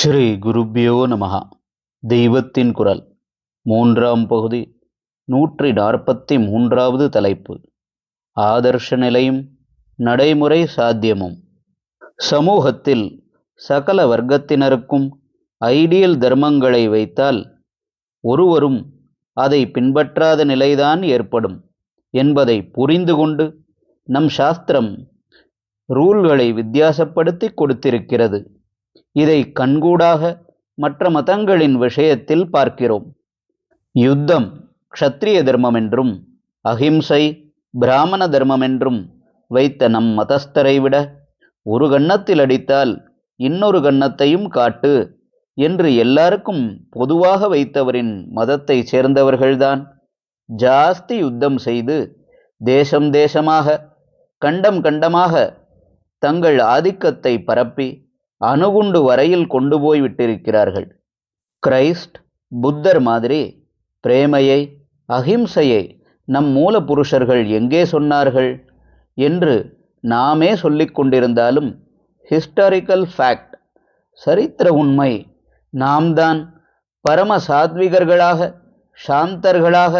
ஸ்ரீ குருப்பியோ நமகா தெய்வத்தின் குரல். மூன்றாம் பகுதி நூற்றி நாற்பத்தி மூன்றாவது தலைப்பு. ஆதர்ஷ நிலையும் நடைமுறை சாத்தியமும். சமூகத்தில் சகல வர்க்கத்தினருக்கும் ஐடியல் தர்மங்களை வைத்தால் ஒருவரும் அதை பின்பற்றாத நிலைதான் ஏற்படும் என்பதை புரிந்து கொண்டு நம் சாஸ்திரம் ரூல்களை வித்தியாசப்படுத்தி கொடுத்திருக்கிறது. இதை கண்கூடாக மற்ற மதங்களின் விஷயத்தில் பார்க்கிறோம். யுத்தம் க்ஷத்ரிய தர்மம் என்றும் அஹிம்சை பிராமண தர்மம் என்றும் வைத்த நம் மதஸ்தரை விட ஒரு கன்னத்தில் அடித்தால் இன்னொரு கன்னத்தையும் காட்டு என்று எல்லாருக்கும் பொதுவாக வைத்தவரின் மதத்தை சேர்ந்தவர்கள்தான். ஜாஸ்தி யுத்தம் செய்து தேசம் தேசமாக கண்டம் கண்டமாக தங்கள் ஆதிக்கத்தை பரப்பி அணுகுண்டு வரையில் கொண்டு போய் விட்டிருக்கிறார்கள். கிரைஸ்ட் புத்தர் மாதிரி பிரேமையை அகிம்சையை நம் மூல புருஷர்கள் எங்கே சொன்னார்கள் என்று நாமே சொல்லிக் கொண்டிருந்தாலும் ஹிஸ்டாரிக்கல் ஃபேக்ட் சரித்திர உண்மை நாம் தான் பரம சாத்விகர்களாக சாந்தர்களாக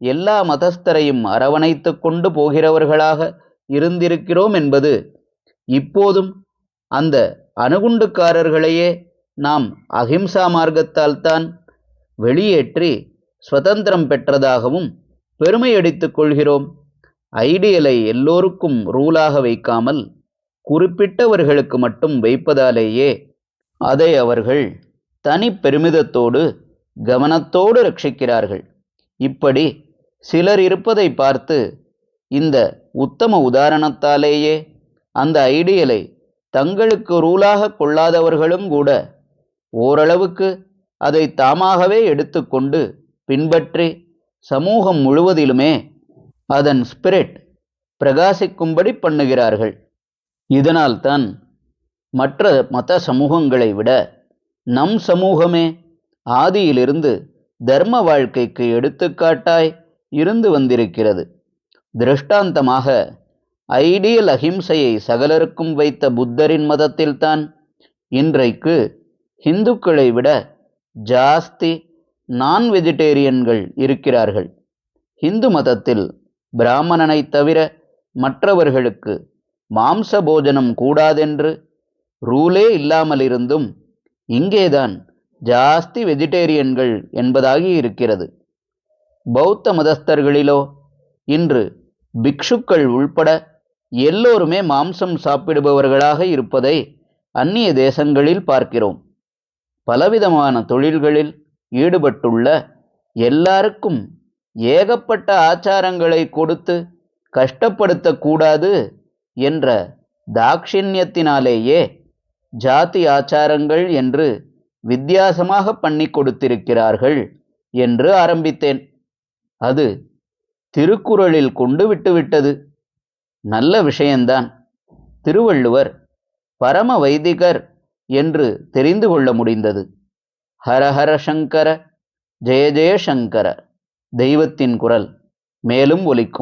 எல்லா மதஸ்தரையும் அரவணைத்து கொண்டு போகிறவர்களாக இருந்திருக்கிறோம் என்பது இப்போதும் அந்த அணுகுண்டுக்காரர்களையே நாம் அஹிம்சா மார்க்கத்தால் தான் வெளியேற்றி சுதந்திரம் பெற்றதாகவும் பெருமையடித்துக் கொள்கிறோம். ஐடியலை எல்லோருக்கும் ரூலாக வைக்காமல் குறிப்பிட்டவர்களுக்கு மட்டும் வைப்பதாலேயே அதை அவர்கள் தனி பெருமிதத்தோடு கவனத்தோடு ரட்சிக்கிறார்கள். இப்படி சிலர் இருப்பதை பார்த்து இந்த உத்தம உதாரணத்தாலேயே அந்த ஐடியலை தங்களுக்கு ரூலாக கொள்ளாதவர்களும் கூட ஓரளவுக்கு அதை தாமாகவே எடுத்துக்கொண்டு பின்பற்றி சமூகம் முழுவதிலுமே அதன் ஸ்பிரிட் பிரகாசிக்கும்படி பண்ணுகிறார்கள். இதனால்தான் மற்ற மத சமூகங்களை விட நம் சமூகமே ஆதியிலிருந்து தர்ம வாழ்க்கைக்கு எடுத்துக்காட்டாய் இருந்து வந்திருக்கிறது. திருஷ்டாந்தமாக ஐடியல் அஹிம்சையை சகலருக்கும் வைத்த புத்தரின் மதத்தில்தான். இன்றைக்கு இந்துக்களை விட ஜாஸ்தி நான் வெஜிடேரியன்கள் இருக்கிறார்கள். இந்து மதத்தில் பிராமணனை தவிர மற்றவர்களுக்கு மாம்ச போஜனம் கூடாதென்று ரூலே இல்லாமலிருந்தும் இங்கேதான் ஜாஸ்தி வெஜிடேரியன்கள் என்பதாகி இருக்கிறது. பௌத்த மதஸ்தர்களிலோ இன்று பிக்ஷுக்கள் உள்பட எல்லோருமே மாம்சம் சாப்பிடுபவர்களாக இருப்பதை அந்நிய தேசங்களில் பார்க்கிறோம். பலவிதமான தொழில்களில் ஈடுபட்டுள்ள எல்லாருக்கும் ஏகப்பட்ட ஆச்சாரங்களை கொடுத்து கஷ்டப்படுத்தக்கூடாது என்ற தாக்ஷிண்யத்தினாலேயே ஜாதி ஆச்சாரங்கள் என்று வித்தியாசமாக பண்ணி கொடுத்திருக்கிறார்கள் என்று ஆரம்பித்தேன். அது திருக்குறளில் கொண்டு விட்டுவிட்டது. நல்ல விஷயந்தான். திருவள்ளுவர் பரம வைதிகர் என்று தெரிந்து கொள்ள முடிந்தது. ஹரஹர சங்கர ஜெய ஜெய சங்கர தெய்வத்தின் குரல் மேலும் ஒலிக்கும்.